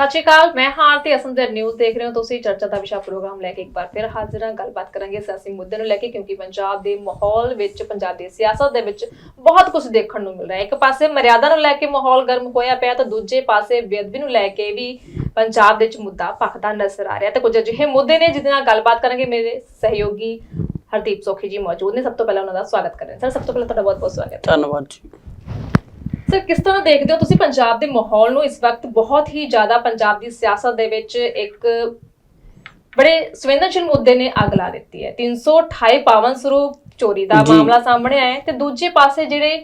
ਸਤਿ ਸ਼੍ਰੀ ਅਕਾਲ, ਮੈਂ ਹਾਂ ਤੇ ਅਸਮਦਰ ਨਿਊਜ਼ ਦੇਖ ਰਹੇ ਹੋ। ਤੁਸੀਂ ਚਰਚਾ ਦਾ ਵਿਸ਼ਾ ਪ੍ਰੋਗਰਾਮ ਲੈ ਕੇ ਇੱਕ ਵਾਰ ਫਿਰ ਹਾਜ਼ਰ ਹਾਂ। ਗੱਲਬਾਤ ਕਰਾਂਗੇ ਸਿਆਸੀ ਮੁੱਦੇ ਨੂੰ ਲੈ ਕੇ, ਕਿਉਂਕਿ ਪੰਜਾਬ ਦੇ ਮਾਹੌਲ ਵਿੱਚ, ਪੰਜਾਬ ਦੀ ਸਿਆਸਤ ਦੇ ਵਿੱਚ ਬਹੁਤ ਕੁਝ ਦੇਖਣ ਨੂੰ ਮਿਲ ਰਿਹਾ ਹੈ। ਇੱਕ ਪਾਸੇ ਮਰਿਆਦਾ ਨੂੰ ਲੈ ਕੇ ਮਾਹੌਲ ਗਰਮ ਹੋਇਆ ਪਿਆ, ਤਾਂ ਦੂਜੇ ਪਾਸੇ ਬੇਅਦਬੀ ਨੂੰ ਲੈ ਕੇ ਵੀ ਪੰਜਾਬ ਦੇ ਵਿੱਚ ਮੁੱਦਾ ਭਖਦਾ ਨਜ਼ਰ ਆ ਰਿਹਾ। ਤੇ ਕੁਝ ਅਜਿਹੇ ਮੁੱਦੇ ਨੇ ਜਿਹਦੇ ਨਾਲ ਗੱਲਬਾਤ ਕਰਾਂਗੇ। ਮੇਰੇ ਸਹਿਯੋਗੀ ਹਰਦੀਪ ਸੋਖੀ ਜੀ ਮੌਜੂਦ ਨੇ। ਸਭ ਤੋਂ ਪਹਿਲਾਂ ਉਹਨਾਂ ਦਾ ਸਵਾਗਤ ਕਰ ਕਰਾਂ ਸਰ, ਸਭ ਤੋਂ ਪਹਿਲਾਂ ਤੁਹਾਡਾ ਬਹੁਤ ਬਹੁਤ ਸਵਾਗਤ ਧੰਨਵਾਦ ਜੀ। ਸਰ ਕਿਸ ਤਰ੍ਹਾਂ ਦੇਖਦੇ ਹੋ ਤੁਸੀਂ ਪੰਜਾਬ ਦੇ ਮਾਹੌਲ ਨੂੰ? ਇਸ ਵਕਤ ਬਹੁਤ ਹੀ ਜ਼ਿਆਦਾ ਪੰਜਾਬ ਦੀ ਸਿਆਸਤ ਦੇ ਵਿੱਚ ਇੱਕ ਬੜੇ ਸੰਵੇਦਨਸ਼ੀਲ ਮੁੱਦੇ ਨੇ ਅੱਗ ਲਾ ਦਿੱਤੀ ਹੈ। 328 ਪਾਵਨ ਸਰੂਪ ਚੋਰੀ ਦਾ ਜੀ। ਮਾਮਲਾ ਸਾਹਮਣੇ ਆਇਆ ਹੈ ਤੇ ਦੂਜੇ ਪਾਸੇ ਜਿਹੜੇ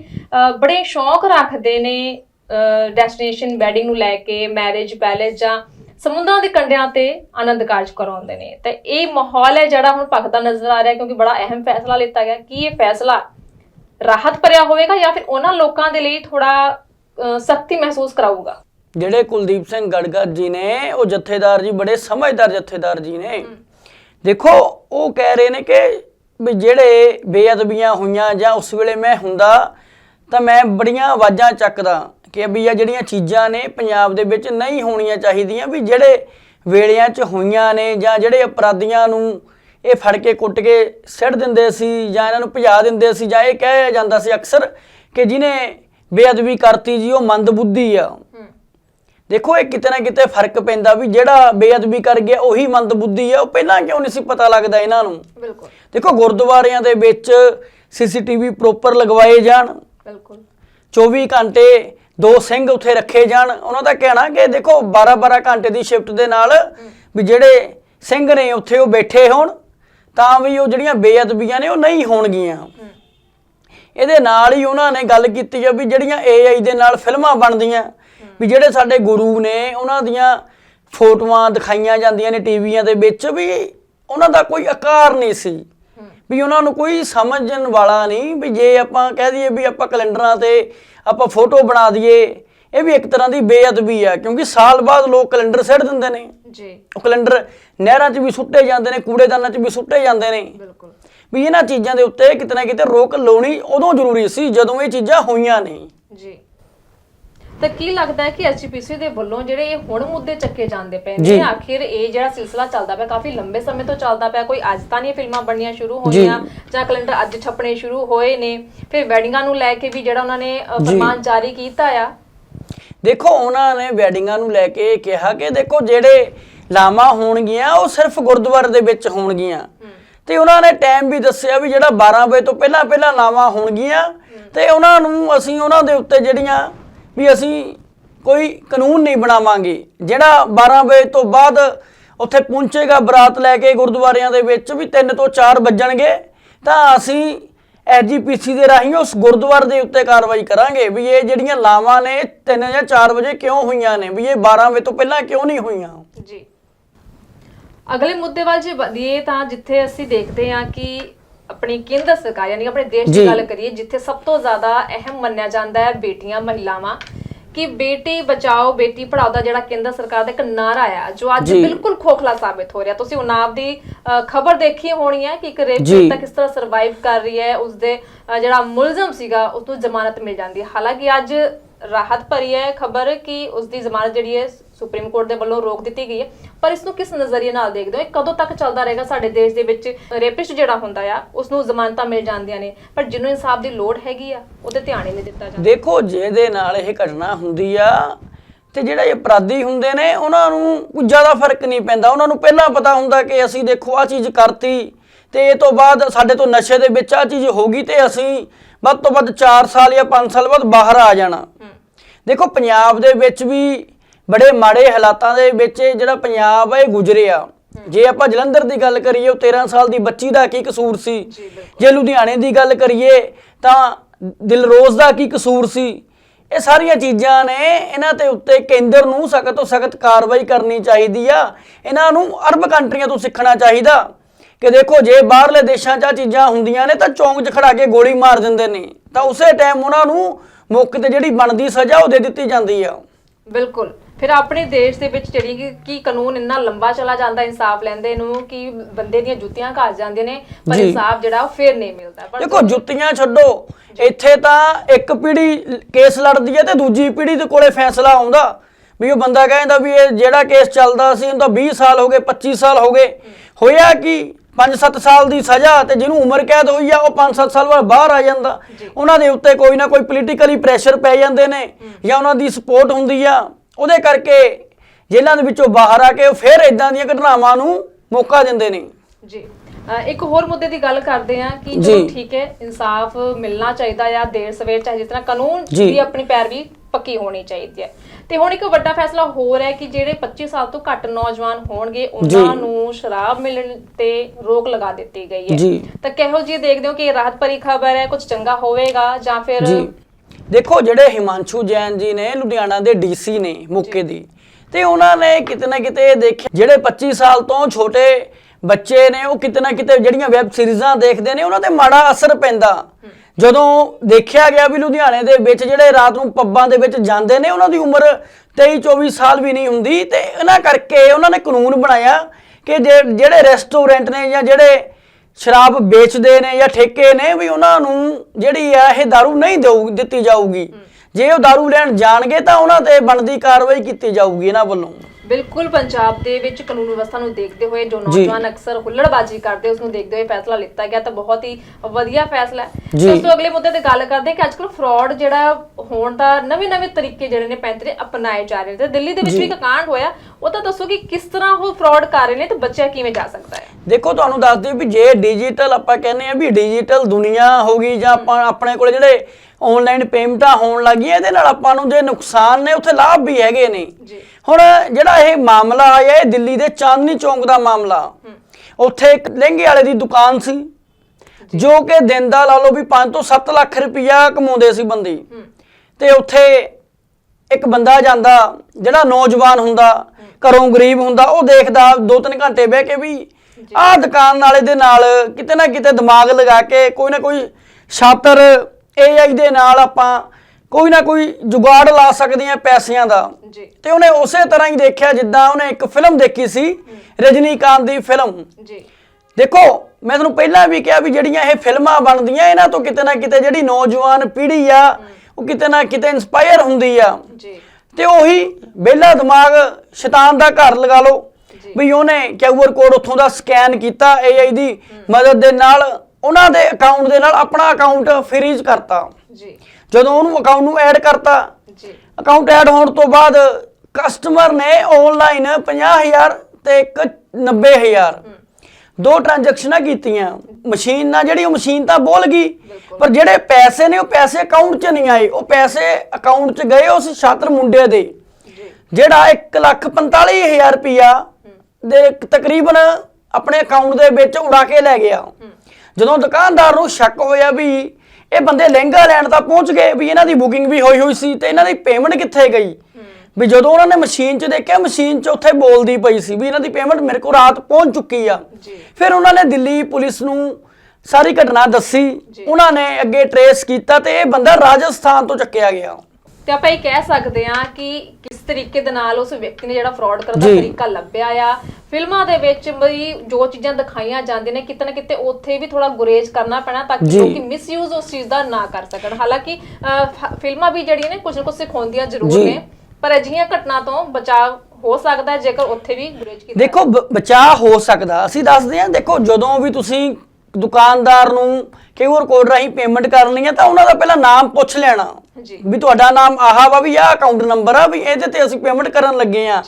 ਬੜੇ ਸ਼ੌਂਕ ਰੱਖਦੇ ਨੇ ਡੈਸਟੀਨੇਸ਼ਨ ਵੈਡਿੰਗ ਨੂੰ ਲੈ ਕੇ ਮੈਰਿਜ ਪੈਲੇਸ ਜਾਂ ਸਮੁੰਦਰਾਂ ਦੇ ਕੰਢਿਆਂ ਤੇ ਆਨੰਦ ਕਾਰਜ ਕਰਾਉਂਦੇ ਨੇ। ਤੇ ਇਹ ਮਾਹੌਲ ਹੈ ਜਿਹੜਾ ਹੁਣ ਭਖਦਾ ਨਜ਼ਰ ਆ ਰਿਹਾ ਕਿਉਂਕਿ ਬੜਾ ਅਹਿਮ ਫੈਸਲਾ ਲਿੱਤਾ ਗਿਆ। ਕੀ ਇਹ ਫੈਸਲਾ ਰਾਹਤ ਭਰਿਆ ਹੋਵੇਗਾ ਜਾਂ ਫਿਰ ਉਹਨਾਂ ਲੋਕਾਂ ਦੇ ਲਈ ਥੋੜਾ ਸਖਤੀ ਮਹਿਸੂਸ ਕਰਾਊਗਾ? ਜਿਹੜੇ ਕੁਲਦੀਪ ਸਿੰਘ ਗੜਗੜ ਜੀ ਨੇ ਉਹ ਜਥੇਦਾਰ ਜੀ ਬੜੇ ਸਮਝਦਾਰ ਜਥੇਦਾਰ ਜੀ ਨੇ। ਦੇਖੋ ਉਹ ਕਹਿ ਰਹੇ ਨੇ ਕਿ ਵੀ ਜਿਹੜੇ ਬੇਅਦਬੀਆਂ ਹੋਈਆਂ ਜਾਂ ਉਸ ਵੇਲੇ ਮੈਂ ਹੁੰਦਾ ਤਾਂ ਮੈਂ ਬੜੀਆਂ ਆਵਾਜ਼ਾਂ ਚੱਕਦਾ ਕਿ ਵੀ ਇਹ ਜਿਹੜੀਆਂ ਚੀਜ਼ਾਂ ਨੇ ਪੰਜਾਬ ਦੇ ਵਿੱਚ ਨਹੀਂ ਹੋਣੀਆਂ ਚਾਹੀਦੀਆਂ ਵੀ ਜਿਹੜੇ ਵੇਲਿਆਂ 'ਚ ਹੋਈਆਂ ਨੇ ਜਾਂ ਜਿਹੜੇ ਅਪਰਾਧੀਆਂ ਨੂੰ ਇਹ ਫੜ ਕੇ ਕੁੱਟ ਕੇ ਸਿੱਟ ਦਿੰਦੇ ਸੀ ਜਾਂ ਇਹਨਾਂ ਨੂੰ ਭਜਾ ਦਿੰਦੇ ਸੀ ਜਾਂ ਇਹ ਕਹਿਆ ਜਾਂਦਾ ਸੀ ਅਕਸਰ ਕਿ ਜਿਹਨੇ ਬੇਅਦਬੀ ਕਰਤੀ ਜੀ ਉਹ ਮੰਦਬੁੱਧੀ ਆ। ਦੇਖੋ ਇਹ ਕਿਤੇ ਨਾ ਕਿਤੇ ਫ਼ਰਕ ਪੈਂਦਾ ਵੀ ਜਿਹੜਾ ਬੇਅਦਬੀ ਕਰ ਗਿਆ ਉਹੀ ਮੰਦਬੁੱਧੀ ਆ। ਉਹ ਪਹਿਲਾਂ ਕਿਉਂ ਨਹੀਂ ਸੀ ਪਤਾ ਲੱਗਦਾ ਇਹਨਾਂ ਨੂੰ? ਬਿਲਕੁਲ। ਦੇਖੋ ਗੁਰਦੁਆਰਿਆਂ ਦੇ ਵਿੱਚ ਸੀਸੀਟੀਵੀ ਪ੍ਰੋਪਰ ਲਗਵਾਏ ਜਾਣ। ਬਿਲਕੁਲ। 24 ਘੰਟੇ ਦੋ ਸਿੰਘ ਉੱਥੇ ਰੱਖੇ ਜਾਣ। ਉਹਨਾਂ ਦਾ ਕਹਿਣਾ ਕਿ ਦੇਖੋ 12-12 ਘੰਟੇ ਦੀ ਸ਼ਿਫਟ ਦੇ ਨਾਲ ਵੀ ਜਿਹੜੇ ਸਿੰਘ ਨੇ ਉੱਥੇ ਉਹ ਬੈਠੇ ਹੋਣ। ਤਾਂ ਵੀ ਉਹ ਜਿਹੜੀਆਂ ਬੇਅਦਬੀਆਂ ਨੇ, ਉਹ ਨਹੀਂ ਹੋਣਗੀਆਂ। ਇਹਦੇ ਨਾਲ ਹੀ ਉਹਨਾਂ ਨੇ ਗੱਲ ਕੀਤੀ ਆ ਵੀ ਜਿਹੜੀਆਂ AI ਦੇ ਨਾਲ ਫਿਲਮਾਂ ਬਣਦੀਆਂ, ਵੀ ਜਿਹੜੇ ਸਾਡੇ ਗੁਰੂ ਨੇ, ਉਹਨਾਂ ਦੀਆਂ ਫੋਟੋਆਂ ਦਿਖਾਈਆਂ ਜਾਂਦੀਆਂ ਨੇ ਟੀਵੀਆਂ ਦੇ ਵਿੱਚ ਵੀ ਉਹਨਾਂ ਦਾ ਕੋਈ ਆਕਾਰ ਨਹੀਂ ਸੀ। ਵੀ ਉਹਨਾਂ ਨੂੰ ਕੋਈ ਸਮਝਣ ਵਾਲਾ ਨਹੀਂ, ਵੀ ਜੇ ਆਪਾਂ ਕਹਿ ਦਈਏ ਵੀ ਆਪਾਂ ਕੈਲੰਡਰਾਂ ਤੇ ਆਪਾਂ ਫੋਟੋ ਬਣਾ ਦਈਏ ਇਹ ਵੀ ਇੱਕ ਤਰ੍ਹਾਂ ਦੀ ਬੇਅਦਬੀ ਆ ਕਿਉਂਕਿ ਸਾਲ ਬਾਅਦ ਲੋਕ ਕੈਲੰਡਰ ਸਿੱਟ ਦਿੰਦੇ ਨੇ। ਜੀ। ਉਹ ਕੈਲੰਡਰ ਨਹਿਰਾਂ 'ਚ ਵੀ ਸੁੱਟੇ ਜਾਂਦੇ ਨੇ ਕੂੜੇਦਾਨਾਂ 'ਚ ਵੀ ਸੁੱਟੇ ਜਾਂਦੇ ਨੇ। ਬਿਲਕੁਲ। ਵੀ ਇਹਨਾਂ ਚੀਜ਼ਾਂ ਦੇ ਉੱਤੇ ਕਿਤੇ ਨਾ ਕਿਤੇ ਰੋਕ ਲਾਉਣੀ ਉਦੋਂ ਜ਼ਰੂਰੀ ਸੀ ਜਦੋਂ ਇਹ ਚੀਜ਼ਾਂ ਹੋਈਆਂ ਨਹੀਂ। ਜੀ। ਤਾਂ ਕੀ ਲੱਗਦਾ ਹੈ ਕਿ ਐਸਜੀਪੀਸੀ ਦੇ ਵੱਲੋਂ ਜਿਹੜੇ ਇਹ ਹੁਣ ਮੁੱਦੇ ਚੱਕੇ ਜਾਂਦੇ ਪਏ। ਨੇ ਆਖਿਰ ਇਹ ਜਿਹੜਾ ਸਿਲਸਿਲਾ ਚੱਲਦਾ ਪਿਆ ਕਾਫੀ ਲੰਬੇ ਸਮੇਂ ਤੋਂ ਚੱਲਦਾ ਪਿਆ ਕੋਈ ਅੱਜ ਤਾਂ ਨਹੀਂ ਫਿਲਮਾਂ ਬਣਨੀਆਂ ਸ਼ੁਰੂ। ਹੋਈਆਂ ਜਾਂ ਕੈਲੰਡਰ ਅੱਜ ਛਪਣੇ ਸ਼ੁਰੂ ਹੋਏ ਨੇ ਫਿਰ ਵੈਡਿੰਗਾਂ ਨੂੰ ਲੈ ਕੇ ਵੀ ਜਿਹੜਾ ਉਹਨਾਂ ਨੇ। ਫਰਮਾਨ ਜਾਰੀ ਕੀਤਾ ਆ। ਦੇਖੋ ਉਹਨਾਂ ਨੇ ਵੈਡਿੰਗਾਂ ਨੂੰ ਲੈ ਕੇ ਕਿਹਾ ਕਿ ਦੇਖੋ ਜਿਹੜੇ ਲਾਵਾਂ ਹੋਣਗੀਆਂ ਉਹ ਸਿਰਫ ਗੁਰਦੁਆਰੇ ਦੇ ਵਿੱਚ ਹੋਣਗੀਆਂ। ਤੇ ਉਹਨਾਂ ਨੇ ਟਾਈਮ ਵੀ ਦੱਸਿਆ ਵੀ ਜਿਹੜਾ 12 ਵਜੇ ਤੋਂ ਪਹਿਲਾਂ ਪਹਿਲਾਂ ਲਾਵਾਂ ਹੋਣਗੀਆਂ ਤੇ ਉਹਨਾਂ ਨੂੰ ਅਸੀਂ ਉਹਨਾਂ ਦੇ ਉੱਤੇ ਜਿਹੜੀਆਂ ਵੀ ਅਸੀਂ ਕੋਈ ਕਾਨੂੰਨ ਨਹੀਂ ਬਣਾਵਾਂਗੇ ਜਿਹੜਾ 12 ਵਜੇ ਤੋਂ ਬਾਅਦ ਉੱਥੇ ਪਹੁੰਚੇਗਾ ਬਰਾਤ ਲੈ ਕੇ ਗੁਰਦੁਆਰਿਆਂ ਦੇ ਵਿੱਚ ਵੀ 3 ਤੋਂ 4 ਵੱਜਣਗੇ ਤਾਂ ਅਸੀਂ ਐਜੀਪੀਸੀ ਦੇ ਰਾਹੀਂ ਉਸ ਗੁਰਦੁਆਰੇ ਦੇ ਉੱਤੇ ਕਾਰਵਾਈ ਕਰਾਂਗੇ ਵੀ ਇਹ ਜਿਹੜੀਆਂ ਲਾਵਾਂ ਨੇ 3 ਜਾਂ 4 ਵਜੇ ਕਿਉਂ ਹੋਈਆਂ ਨੇ? ਵੀ ਇਹ 12 ਵਜੇ ਤੋਂ ਪਹਿਲਾਂ ਕਿਉਂ ਨਹੀਂ ਹੋਈਆਂ? ਜੀ। ਅਗਲੇ ਮੁੱਦੇ ਵੱਲ ਜੇ ਵਧੀਏ ਤਾਂ ਜਿੱਥੇ ਅਸੀਂ ਦੇਖਦੇ ਹਾਂ ਕਿ ਆਪਣੀ ਕੇਂਦਰ ਸਰਕਾਰ ਯਾਨੀ ਆਪਣੇ ਦੇਸ਼ ਦੀ। ਗੱਲ ਕਰੀਏ ਜਿੱਥੇ ਸਭ ਤੋਂ ਜ਼ਿਆਦਾ ਅਹਿਮ ਮੰਨਿਆ ਜਾਂਦਾ ਹੈ ਬੇਟੀਆਂ ਮਹਿਲਾਵਾਂ ਕਿ ਬੇਟੀ ਬਚਾਓ ਬੇਟੀ ਪੜਾਓ ਦਾ ਜਿਹੜਾ ਕੇਂਦਰ ਸਰਕਾਰ ਦਾ ਇੱਕ ਨਾਰਾ ਆ ਜੋ ਅੱਜ। ਬਿਲਕੁਲ ਖੋਖਲਾ ਸਾਬਿਤ ਹੋ ਰਿਹਾ ਤੁਸੀਂ ਉਨਾਵ ਦੀ ਖਬਰ ਦੇਖੀ ਹੋਣੀ ਹੈ ਕਿ ਇੱਕ ਰੇਪ। ਪੀੜਤਾ ਕਿਸ ਤਰ੍ਹਾਂ ਸਰਵਾਈਵ ਕਰ ਰਹੀ ਹੈ ਉਸਦੇ ਅ, ਜਿਹੜਾ ਮੁਲਜ਼ਮ ਸੀਗਾ ਉਸ ਨੂੰ ਜ਼ਮਾਨਤ ਮਿਲ ਜਾਂਦੀ ਹੈ ਹਾਲਾਂਕਿ ਅੱਜ ਰਾਹਤ ਭਰੀ ਹੈ ਖਬਰ ਕਿ ਉਸ ਦੀ ਜ਼ਮਾਨਤ ਜਿਹੜੀ ਹੈ ਸੁਪਰੀਮ ਕੋਰਟ ਦੇ ਵੱਲੋਂ ਰੋਕ ਦਿੱਤੀ ਗਈ ਹੈ। ਪਰ ਇਸ ਨੂੰ ਕਿਸ ਨਜ਼ਰੀਏ ਨਾਲ ਦੇਖਦੇ ਹੋ? ਇਹ ਕਦੋਂ ਤੱਕ ਚੱਲਦਾ ਰਹੇਗਾ ਸਾਡੇ ਦੇਸ਼ ਦੇ ਵਿੱਚ? ਰੇਪਿਸਟ ਜਿਹੜਾ ਹੁੰਦਾ ਆ ਉਸ ਨੂੰ ਜ਼ਮਾਨਤਾਂ ਮਿਲ ਜਾਂਦੀਆਂ ਨੇ, ਪਰ ਜਿਹਨੂੰ ਇਨਸਾਫ ਦੀ ਲੋੜ ਹੈਗੀ ਆ ਉਹਤੇ ਧਿਆਨ ਹੀ ਨਹੀਂ ਦਿੱਤਾ ਜਾਂਦਾ। ਦੇਖੋ, ਜਿਹਦੇ ਨਾਲ ਇਹ ਘਟਨਾ ਹੁੰਦੀ ਆ ਤੇ ਜਿਹੜਾ ਇਹ ਅਪਰਾਧੀ ਹੁੰਦੇ ਨੇ, ਉਹਨਾਂ ਨੂੰ ਕੋਈ ਜ਼ਿਆਦਾ ਫ਼ਰਕ ਨਹੀਂ ਪੈਂਦਾ। ਉਹਨਾਂ ਨੂੰ ਪਹਿਲਾਂ ਪਤਾ ਹੁੰਦਾ ਕਿ ਅਸੀਂ ਦੇਖੋ ਆ ਚੀਜ਼ ਕਰਤੀ ਤੇ ਇਹ ਤੋਂ ਬਾਅਦ ਸਾਡੇ ਤੋਂ ਨਸ਼ੇ ਦੇ ਵਿੱਚ ਆ ਚੀਜ਼ ਹੋ ਗਈ ਤੇ ਅਸੀਂ ਵੱਧ ਤੋਂ ਵੱਧ 4 ਸਾਲ ਜਾਂ 5 ਸਾਲ ਬਾਅਦ ਬਾਹਰ ਆ ਜਾਣਾ। ਦੇਖੋ ਪੰਜਾਬ ਦੇ ਵਿੱਚ ਵੀ ਬੜੇ ਮਾੜੇ ਹਾਲਾਤਾਂ ਦੇ ਵਿੱਚ ਜਿਹੜਾ ਪੰਜਾਬ ਹੈ ਇਹ ਗੁਜ਼ਰਿਆ। ਜੇ ਆਪਾਂ ਜਲੰਧਰ ਦੀ ਗੱਲ ਕਰੀਏ ਉਹ 13 ਸਾਲ ਦੀ ਬੱਚੀ ਦਾ ਕੀ ਕਸੂਰ ਸੀ। ਜੇ ਲੁਧਿਆਣੇ ਦੀ ਗੱਲ ਕਰੀਏ ਤਾਂ ਦਿਲਰੋਜ਼ ਦਾ ਕੀ ਕਸੂਰ ਸੀ? ਇਹ ਸਾਰੀਆਂ ਚੀਜ਼ਾਂ ਨੇ ਇਹਨਾਂ ਤੇ ਉੱਤੇ ਕੇਂਦਰ ਨੂੰ ਸਖਤ ਤੋਂ ਸਖਤ ਕਾਰਵਾਈ ਕਰਨੀ ਚਾਹੀਦੀ ਆ। ਇਹਨਾਂ ਨੂੰ ਅਰਬ ਕੰਟਰੀਆਂ ਤੋਂ ਸਿੱਖਣਾ ਚਾਹੀਦਾ। ਕਿ ਦੇਖੋ ਜੇ ਬਾਹਰਲੇ ਦੇਸ਼ਾਂ 'ਚ ਆ ਚੀਜ਼ਾਂ ਹੁੰਦੀਆਂ ਨੇ ਤਾਂ ਚੌਂਕ 'ਚ ਖੜਾ ਕੇ ਗੋਲੀ ਮਾਰ ਦਿੰਦੇ ਨੇ। ਤਾਂ ਉਸੇ ਟਾਈਮ ਉਹਨਾਂ ਨੂੰ ਮੌਕੇ ਤੇ ਜਿਹੜੀ ਬਣਦੀ ਸਜ਼ਾ ਉਹ ਦੇ ਦਿੱਤੀ ਜਾਂਦੀ ਆ। ਬਿਲਕੁਲ। ਫਿਰ ਆਪਣੇ ਦੇਸ਼ ਦੇ ਵਿੱਚ ਜਿਹੜੀ ਕਿ- ਕੀ ਕਾਨੂੰਨ ਇੰਨਾ ਲੰਬਾ ਚਲਾ ਜਾਂਦਾ ਇਨਸਾਫ ਲੈਂਦੇ ਨੂੰ ਕਿ ਬੰਦੇ ਦੀਆਂ ਜੁੱਤੀਆਂ ਘਸ ਜਾਂਦੀਆਂ ਨੇ ਪਰ ਜੀ। ਇਨਸਾਫ ਜਿਹੜਾ ਉਹ ਫੇਰ ਨਹੀਂ ਮਿਲਦਾ। ਪਰ ਦੇਖੋ ਜੁੱਤੀਆਂ ਛੱਡੋ। ਇੱਥੇ ਤਾਂ ਇੱਕ ਪੀੜ੍ਹੀ ਕੇਸ ਲੜਦੀ ਹੈ ਤੇ ਦੂਜੀ ਪੀੜ੍ਹੀ ਦੇ ਕੋਲੇ ਫੈਸਲਾ ਆਉਂਦਾ। ਵੀ ਉਹ ਬੰਦਾ ਕਹਿੰਦਾ ਵੀ ਇਹ ਜਿਹੜਾ ਕੇਸ ਚੱਲਦਾ ਸੀ ਉਹਨੂੰ ਤਾਂ 20 ਸਾਲ ਹੋ ਗਏ 25 ਸਾਲ ਹੋ ਗਏ। ਹੋਇਆ ਕਿ? 5-7 ਸਾਲ ਦੀ ਸਜ਼ਾ ਤੇ ਜਿਹਨੂੰ ਉਮਰ ਕੈਦ ਹੋਈ ਆ ਉਹ 5-7 ਸਾਲ ਬਾਅਦ ਬਾਹਰ ਆ ਜਾਂਦਾ। ਉਹਨਾਂ ਦੇ ਉੱਤੇ ਕੋਈ ਨਾ ਕੋਈ ਪੋਲੀਟੀਕਲੀ ਪ੍ਰੈਸ਼ਰ ਪੈ ਜਾਂਦੇ ਨੇ ਜਾਂ ਉਹਨਾਂ ਦੀ ਸਪੋਰਟ ਹੁੰਦੀ ਆ ਉਹਦੇ ਕਰਕੇ ਜੇਲ੍ਹਾਂ ਦੇ ਵਿੱਚੋਂ ਬਾਹਰ ਆ ਕੇ ਉਹ ਫਿਰ ਇਦਾਂ ਦੀਆਂ ਘਟਨਾਵਾਂ ਨੂੰ ਮੌਕਾ ਦਿੰਦੇ ਨੇ ਜੀ ਇੱਕ ਹੋਰ ਮੁੱਦੇ ਦੀ ਗੱਲ ਕਰਦੇ ਹਾਂ ਕਿ ਜੀ। ਠੀਕ ਹੈ ਇਨਸਾਫ ਮਿਲਣਾ ਚਾਹੀਦਾ ਆ ਦੇਰ ਸਵੇਰ ਚਾਹੇ ਜਿਸ ਤਰ੍ਹਾਂ ਕਾਨੂੰਨ। ਦੀ ਆਪਣੀ ਪੈਰਵੀ ਪੱਕੀ ਹੋਣੀ ਚਾਹੀਦੀ ਹੈ। ਤੇ ਹੁਣ ਇੱਕ ਵੱਡਾ ਫੈਸਲਾ ਹੋਰ ਹੈ ਕਿ ਜਿਹੜੇ 25 ਸਾਲ ਤੋਂ ਘੱਟ ਨੌਜਵਾਨ ਹੋਣਗੇ। ਉਹਨਾਂ ਨੂੰ ਸ਼ਰਾਬ ਮਿਲਣ ਤੇ ਰੋਕ ਲਗਾ ਦਿੱਤੀ ਗਈ ਹੈ। ਤਾਂ ਕਿਹੋ ਜੀ ਦੇਖਦੇ ਹੋ ਕਿ ਇਹ ਰਾਹਤ ਭਰੀ ਖਬਰ ਹੈ? ਕੁਝ ਚੰਗਾ ਹੋਵੇਗਾ ਜਾਂ ਫਿਰ ਦੇਖੋ ਜਿਹੜੇ ਹਿਮਾਂਸ਼ੂ ਜੈਨ ਜੀ ਨੇ ਲੁਧਿਆਣਾ ਦੇ ਡੀਸੀ ਨੇ ਮੌਕੇ ਦੀ ਤੇ ਉਹਨਾਂ ਨੇ ਕਿਤੇ ਨਾ ਕਿਤੇ ਦੇਖਿਆ ਜਿਹੜੇ 25 ਸਾਲ ਤੋਂ ਛੋਟੇ ਬੱਚੇ ਨੇ ਉਹ ਕਿਤੇ ਨਾ ਕਿਤੇ ਜਿਹੜੀਆਂ ਵੈਬ ਸੀਰੀਜ਼ਾਂ ਦੇਖਦੇ ਨੇ ਉਹਨਾਂ ਤੇ ਮਾੜਾ ਅਸਰ ਪੈਂਦਾ। ਜਦੋਂ ਦੇਖਿਆ ਗਿਆ ਵੀ ਲੁਧਿਆਣੇ ਦੇ ਵਿੱਚ ਜਿਹੜੇ ਰਾਤ ਨੂੰ ਪੱਬਾਂ ਦੇ ਵਿੱਚ ਜਾਂਦੇ ਨੇ ਉਹਨਾਂ ਦੀ ਉਮਰ 23 24 ਸਾਲ ਵੀ ਨਹੀਂ ਹੁੰਦੀ ਤੇ ਇਹਨਾਂ ਕਰਕੇ ਉਹਨਾਂ ਨੇ ਕਾਨੂੰਨ ਬਣਾਇਆ ਕਿ ਜੇ- ਜਿਹੜੇ ਰੈਸਟੋਰੈਂਟ ਨੇ ਜਾਂ ਜਿਹੜੇ ਸ਼ਰਾਬ ਵੇਚਦੇ ਨੇ ਜਾਂ ਠੇਕੇ ਨੇ ਵੀ ਉਹਨਾਂ ਨੂੰ ਜਿਹੜੀ ਆ ਇਹ दारू ਨਹੀਂ ਦੇਊ ਦਿੱਤੀ ਜਾਊਗੀ ਜੇ ਉਹ दारू ਲੈਣ ਜਾਣਗੇ ਤਾਂ ਉਹਨਾਂ ਤੇ ਬਣਦੀ ਕਾਰਵਾਈ ਕੀਤੀ ਜਾਊਗੀ ਇਹਨਾਂ ਵੱਲੋਂ ਬਿਲਕੁਲ ਪੰਜਾਬ ਦੇ ਵਿੱਚ ਕਾਨੂੰਨ ਵਿਵਸਥਾ ਨੂੰ ਦੇਖਦੇ ਹੋਏ ਜੋ ਨੌਜਵਾਨ ਅਕਸਰ ਹੁੱਲੜਬਾਜ਼ੀ ਕਰਦੇ ਉਸ ਨੂੰ ਦੇਖਦੇ ਹੋਏ ਫੈਸਲਾ ਲਿੱਤਾ ਗਿਆ ਤਾਂ ਬਹੁਤ ਹੀ ਵਧੀਆ ਫੈਸਲਾ ਹੈ। ਤੋਂ ਅਗਲੇ ਮੁੱਦੇ ਤੇ ਗੱਲ ਕਰਦੇ ਕਿ ਅੱਜਕੱਲ ਫਰਾਡ ਜਿਹੜਾ ਹੋਣ ਦਾ ਨਵੇਂ ਨਵੇਂ ਤਰੀਕੇ ਜਿਹੜੇ ਨੇ ਪੈਂਤਰੇ ਅਪਣਾਏ ਜਾ ਰਹੇ ਨੇ। ਤੇ ਦਿੱਲੀ ਦੇ ਵਿੱਚ। ਵੀ ਇੱਕ ਕਾਂਡ ਹੋਇਆ ਉਹ ਤਾਂ ਦੱਸੋ ਕਿ ਕਿਸ ਤਰ੍ਹਾਂ ਉਹ ਫਰਾਡ ਕਰ ਰਹੇ ਨੇ ਤੇ ਬਚਿਆ ਕਿਵੇਂ ਜਾ ਸਕਦਾ ਹੈ? ਦੇਖੋ ਤੁਹਾਨੂੰ ਦੱਸ ਦਿਓ ਵੀ ਜੇ ਡਿਜੀਟਲ ਆਪਾਂ ਕਹਿੰਦੇ ਆ ਵੀ ਡਿਜੀਟਲ ਦੁਨੀਆ ਹੋ ਗਈ ਜਾਂ ਆਪਾਂ ਆਪਣੇ ਕੋਲੇ ਜਿਹੜੇ ਆਨਲਾਈਨ ਪੇਮੈਂਟਾਂ ਹੋਣ ਲੱਗੀਆਂ ਇਹਦੇ ਨਾਲ ਆਪਾਂ ਨੂੰ ਜੇ ਨੁਕਸਾਨ ਨੇ ਉੱਥੇ ਲਾਭ ਵੀ ਹੈਗੇ ਨੇ। ਜੀ। ਹੁਣ ਜਿਹੜਾ ਇਹ ਮਾਮਲਾ ਆਇਆ ਇਹ ਦਿੱਲੀ ਦੇ ਚਾਂਦਨੀ ਚੌਂਕ ਦਾ ਮਾਮਲਾ। ਉੱਥੇ ਇੱਕ ਲਹਿੰਗੇ ਵਾਲੇ ਦੀ ਦੁਕਾਨ ਸੀ ਜੋ। ਕਿ ਦਿਨ ਦਾ ਲਾ ਲਓ ਵੀ 5 ਤੋਂ 7 ਲੱਖ ਰੁਪਈਆ ਕਮਾਉਂਦੇ ਸੀ ਬੰਦੇ। ਤੇ ਉੱਥੇ ਇੱਕ ਬੰਦਾ ਜਾਂਦਾ ਜਿਹੜਾ ਨੌਜਵਾਨ ਹੁੰਦਾ ਘਰੋਂ ਗਰੀਬ ਹੁੰਦਾ ਉਹ ਦੇਖਦਾ 2-3 ਘੰਟੇ ਬਹਿ ਕੇ ਵੀ ਆਹ ਦੁਕਾਨ ਵਾਲੇ ਦੇ ਨਾਲ ਕਿਤੇ ਨਾ ਕਿਤੇ ਦਿਮਾਗ ਲਗਾ ਕੇ ਕੋਈ ਨਾ ਕੋਈ ਛਾਤਰ AI ਦੇ ਨਾਲ ਆਪਾਂ ਕੋਈ ਨਾ ਕੋਈ ਜੁਗਾੜ ਲਾ ਸਕਦੇ ਆ ਪੈਸਿਆਂ ਦਾ। ਜੀ। ਤੇ ਉਹਨੇ ਉਸੇ ਤਰ੍ਹਾਂ ਹੀ ਦੇਖਿਆ ਜਿੱਦਾਂ ਉਹਨੇ ਇੱਕ ਫਿਲਮ ਦੇਖੀ ਸੀ ਰਜਨੀਕਾਂਤ ਦੀ ਫਿਲਮ। ਜੀ। ਦੇਖੋ ਮੈਂ ਤੁਹਾਨੂੰ ਪਹਿਲਾਂ ਵੀ ਕਿਹਾ ਵੀ ਜਿਹੜੀਆਂ ਇਹ ਫਿਲਮਾਂ ਬਣਦੀਆਂ ਇਹਨਾਂ ਤੋਂ ਕਿਤੇ ਨਾ ਕਿਤੇ ਜਿਹੜੀ ਨੌਜਵਾਨ ਪੀੜ੍ਹੀ ਆ ਉਹ ਕਿਤੇ ਨਾ ਕਿਤੇ ਇਨਸਪਾਇਰ ਹੁੰਦੀ ਆ। ਜੀ। ਤੇ ਉਹੀ ਬੇਲਾ ਦਿਮਾਗ ਸ਼ੈਤਾਨ ਦਾ ਘਰ ਲਗਾ ਲਓ। ਵੀ ਉਹਨੇ ਕਿਊਆਰ ਕੋਡ ਉੱਥੋਂ ਦਾ ਸਕੈਨ ਕੀਤਾ AI ਦੀ ਮਦਦ ਦੇ ਨਾਲ ਉਹਨਾਂ ਦੇ ਅਕਾਊਂਟ ਦੇ ਨਾਲ ਆਪਣਾ ਅਕਾਊਂਟ ਫ੍ਰੀਜ਼ ਕਰਤਾ। ਜੀ। ਜਦੋਂ ਉਹਨੂੰ ਅਕਾਊਂਟ ਨੂੰ ਐਡ ਕਰਤਾ ਜੀ। ਅਕਾਊਂਟ ਐਡ ਹੋਣ ਤੋਂ ਬਾਅਦ ਕਸਟਮਰ ਨੇ ਆਨਲਾਈਨ 50000 ਤੇ ਇੱਕ 90000 ਦੋ ਟ੍ਰਾਂਜੈਕਸ਼ਨਾਂ ਕੀਤੀਆਂ। ਮਸ਼ੀਨ ਨਾਲ ਜਿਹੜੀ ਉਹ ਮਸ਼ੀਨ ਤਾਂ ਬੋਲ ਗਈ। ਪਰ ਜਿਹੜੇ ਪੈਸੇ ਨੇ ਉਹ ਪੈਸੇ ਅਕਾਊਂਟ 'ਚ ਨਹੀਂ ਆਏ। ਉਹ ਪੈਸੇ ਅਕਾਊਂਟ 'ਚ ਗਏ ਉਸ ਛਾਤਰ ਮੁੰਡੇ ਦੇ। ਜਿਹੜਾ 145000 ਰੁਪਿਆ ਦੇ ਤਕਰੀਬਨ ਆਪਣੇ ਅਕਾਊਂਟ ਦੇ ਵਿੱਚ ਉਡਾ ਕੇ ਲੈ ਗਿਆ। ਜਦੋਂ ਦੁਕਾਨਦਾਰ ਨੂੰ ਸ਼ੱਕ ਹੋਇਆ ਵੀ ਇਹ ਬੰਦੇ ਲਹਿੰਗਾ ਲੈਣ ਤਾਂ ਪਹੁੰਚ ਗਏ ਵੀ ਇਹਨਾਂ ਦੀ ਬੁਕਿੰਗ ਵੀ ਹੋਈ ਹੋਈ ਸੀ ਤੇ ਇਹਨਾਂ ਦੀ ਪੇਮੈਂਟ ਕਿੱਥੇ ਗਈ ਵੀ ਜਦੋਂ ਉਹਨਾਂ ਨੇ ਮਸ਼ੀਨ 'ਚ ਦੇਖਿਆ ਮਸ਼ੀਨ 'ਚ ਉੱਥੇ ਬੋਲਦੀ ਪਈ ਸੀ ਵੀ ਇਹਨਾਂ ਦੀ ਪੇਮੈਂਟ ਮੇਰੇ ਕੋਲ ਰਾਤ ਪਹੁੰਚ ਚੁੱਕੀ ਆ। ਫਿਰ ਉਹਨਾਂ ਨੇ ਦਿੱਲੀ ਪੁਲਿਸ ਨੂੰ ਸਾਰੀ ਘਟਨਾ ਦੱਸੀ। ਉਹਨਾਂ ਨੇ ਅੱਗੇ ਟਰੇਸ ਕੀਤਾ ਤੇ ਇਹ ਬੰਦਾ ਰਾਜਸਥਾਨ ਤੋਂ ਚੱਕਿਆ ਗਿਆ ਤੇ ਆਪਾਂ ਇਹ ਕਹਿ ਸਕਦੇ ਹਾਂ ਕਿ ਕਿਸ ਤਰੀਕੇ ਦੇ ਨਾਲ ਉਸ ਵਿਅਕਤੀ ਨੇ ਜਿਹੜਾ ਫਰਾਡ ਕਰਨ ਦਾ। ਤਰੀਕਾ ਲੱਭਿਆ ਆ ਫਿਲਮਾਂ ਦੇ ਵਿੱਚ ਬਈ ਜੋ ਚੀਜ਼ਾਂ ਦਿਖਾਈਆਂ ਜਾਂਦੀਆਂ ਨੇ ਕਿਤੇ ਨਾ ਕਿਤੇ ਉੱਥੇ ਵੀ ਥੋੜਾ ਗੁਰੇਜ਼ ਕਰਨਾ ਪੈਣਾ ਤਾਂ ਕਿ। ਲੋਕੀ ਮਿਸਯੂਜ਼ ਉਸ ਚੀਜ਼ ਦਾ ਨਾ ਕਰ ਸਕਣ ਹਾਲਾਂਕਿ ਫਿਲਮਾਂ ਵੀ ਜਿਹੜੀਆਂ ਨੇ ਕੁਝ ਨਾ ਕੁਝ ਸਿਖਾਉਂਦੀਆਂ ਜ਼ਰੂਰ। ਨੇ ਪਰ ਅਜਿਹੀਆਂ ਘਟਨਾ ਤੋਂ ਬਚਾਅ ਹੋ ਸਕਦਾ ਜੇਕਰ ਉੱਥੇ ਵੀ ਗੁਰੇਜ਼ ਕੀਤਾ ਦੇਖੋ ਬਚਾਅ ਹੋ ਸਕਦਾ ਅਸੀਂ ਦੱਸਦੇ ਹਾਂ ਦੇਖੋ ਜਦੋਂ ਵੀ ਤੁਸੀਂ ਦੁਕਾਨਦਾਰ ਨੂੰ ਕਿਊਆਰ ਕੋਡ ਰਾਹੀਂ ਪੇਮੈਂਟ ਕਰਨੀ ਹੈ ਤਾਂ ਉਹਨਾਂ ਦਾ ਪਹਿਲਾਂ ਨਾਮ ਪੁੱਛ ਲੈਣਾ। ਜੀ ਵੀ ਤੁਹਾਡਾ ਨਾਮ ਆਹਾ ਵਾ ਵੀ ਆਹ ਅਕਾਊਂਟ ਨੰਬਰ ਆ ਵੀ ਇਹਦੇ ਤੇ ਅਸੀਂ ਪੇਮੈਂਟ ਕਰਨ ਲੱਗੇ ਆ।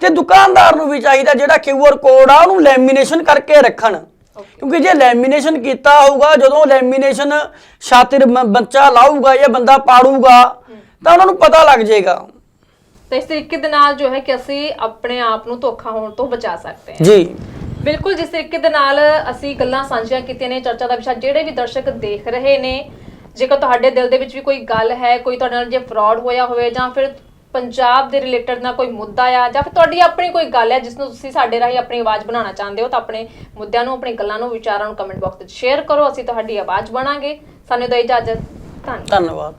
ਤੇ ਦੁਕਾਨਦਾਰ ਨੂੰ ਵੀ ਚਾਹੀਦਾ ਜਿਹੜਾ ਕਿਊਆਰ ਕੋਡ ਆ ਉਹਨੂੰ ਲੈਮੀਨੇਸ਼ਨ ਕਰਕੇ ਰੱਖਣ। ਕਿਉਂਕਿ ਜੇ ਲੈਮੀਨੇਸ਼ਨ ਕੀਤਾ ਹੋਊਗਾ ਜਦੋਂ ਲੈਮੀਨੇਸ਼ਨ ਛਾਤਰ ਮ- ਬੱਚਾ ਲਾਊਗਾ ਜਾਂ ਬੰਦਾ ਪਾੜੂਗਾ ਤਾਂ ਉਹਨਾਂ ਨੂੰ ਪਤਾ ਲੱਗ ਜਾਏਗਾ। ਤਾਂ ਇਸ ਤਰੀਕੇ ਦੇ ਨਾਲ ਜੋ ਹੈ ਕਿ ਅਸੀਂ ਆਪਣੇ ਆਪ ਨੂੰ ਧੋਖਾ ਹੋਣ ਤੋਂ ਬਚਾ ਸਕਦੇ ਹਾਂ। ਜੀ। ਬਿਲਕੁਲ ਜਿਸ ਤਰੀਕੇ ਦੇ ਨਾਲ ਅਸੀਂ ਗੱਲਾਂ ਸਾਂਝੀਆਂ ਕੀਤੀਆਂ ਨੇ, ਚਰਚਾ ਦਾ ਵਿਸ਼ਾ ਜਿਹੜੇ ਵੀ ਦਰਸ਼ਕ ਦੇਖ ਰਹੇ ਨੇ, ਜੇਕਰ ਤੁਹਾਡੇ ਦਿਲ ਦੇ ਵਿੱਚ ਵੀ ਕੋਈ ਗੱਲ ਹੈ, ਕੋਈ ਤੁਹਾਡੇ ਨਾਲ ਜੇ ਫਰਾਡ ਹੋਇਆ ਹੋਵੇ ਜਾਂ ਫਿਰ ਪੰਜਾਬ ਦੇ ਰਿਲੇਟਡ ਨਾਲ ਕੋਈ ਮੁੱਦਾ ਆ ਜਾਂ ਫਿਰ ਤੁਹਾਡੀ ਆਪਣੀ ਕੋਈ ਗੱਲ ਹੈ ਜਿਸ ਨੂੰ ਤੁਸੀਂ ਸਾਡੇ ਰਾਹੀਂ ਆਪਣੀ ਆਵਾਜ਼ ਬਣਾਉਣਾ ਚਾਹੁੰਦੇ ਹੋ, ਤਾਂ ਆਪਣੇ ਮੁੱਦਿਆਂ ਨੂੰ, ਆਪਣੀ ਗੱਲਾਂ ਨੂੰ, ਵਿਚਾਰਾਂ ਨੂੰ ਕਮੈਂਟ ਬਾਕਸ ਵਿੱਚ ਸ਼ੇਅਰ ਕਰੋ, ਅਸੀਂ ਤੁਹਾਡੀ ਆਵਾਜ਼ ਬਣਾਂਗੇ। ਸਾਨੂੰ ਦਿਓ ਇਜਾਜ਼ਤ। ਧੰਨਵਾਦ। ਧੰਨਵਾਦ।